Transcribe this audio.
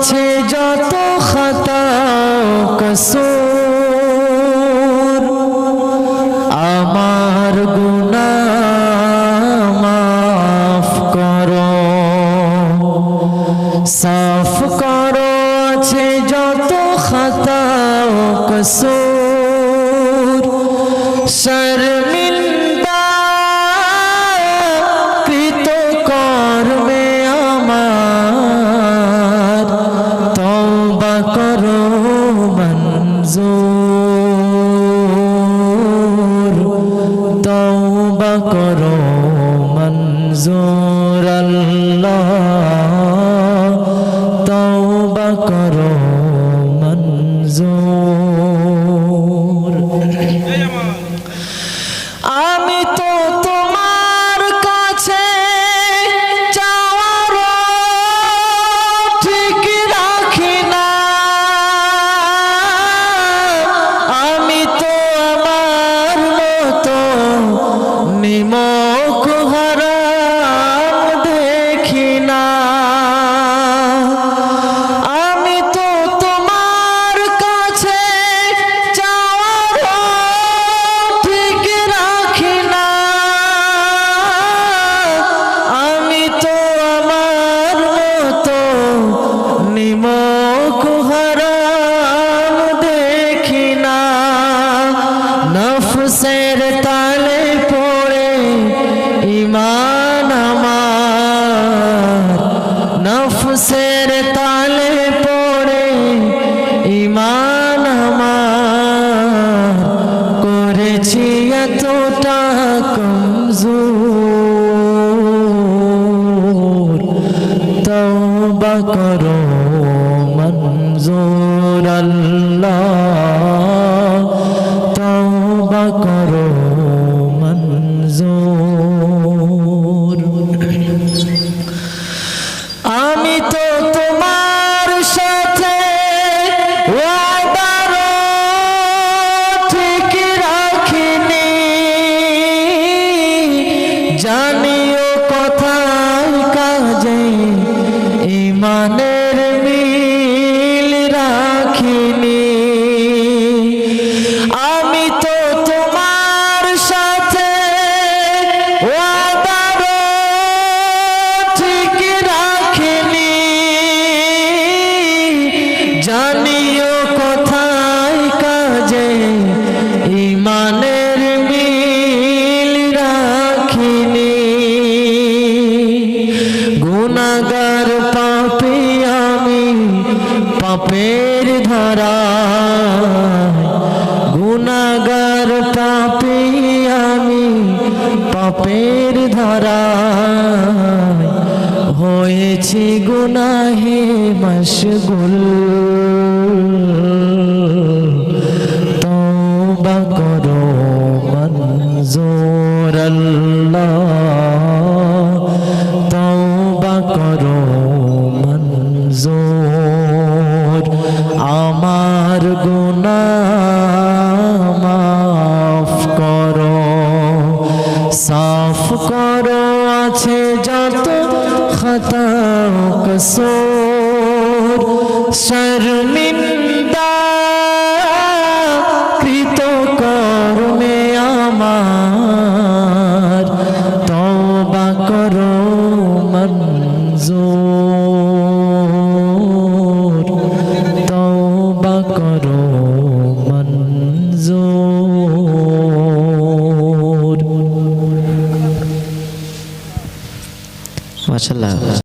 আছে যত খাতা কসুর। আমার গুনা মাফ করো। সাফ করো আছে যত খাতা কসুর। শর্মিন্দা করো মঞ্জুর তওবা করো মঞ্জুর। নফসের তালে পড়ে ইমান আমার। নফসের তালে পড়ে ইমান আমার। করেছি এতটা কমজোর। তওবা করো, মঞ্জুর। করো আমি তো তোমার সাথে ঠিক রাখিনি। জানিও কথায় কাজে ইমানের মিল রাখিনি। পাপের ধারা। গুণাগার পাপে আমি পাপের ধারা। হয়েছি গুনাহে মশগুল। গুনাহ মাফ করো সাফ করো আছে যত খতা কসুর শর্মিন্দা মঞ্জুর মাশাআল্লাহ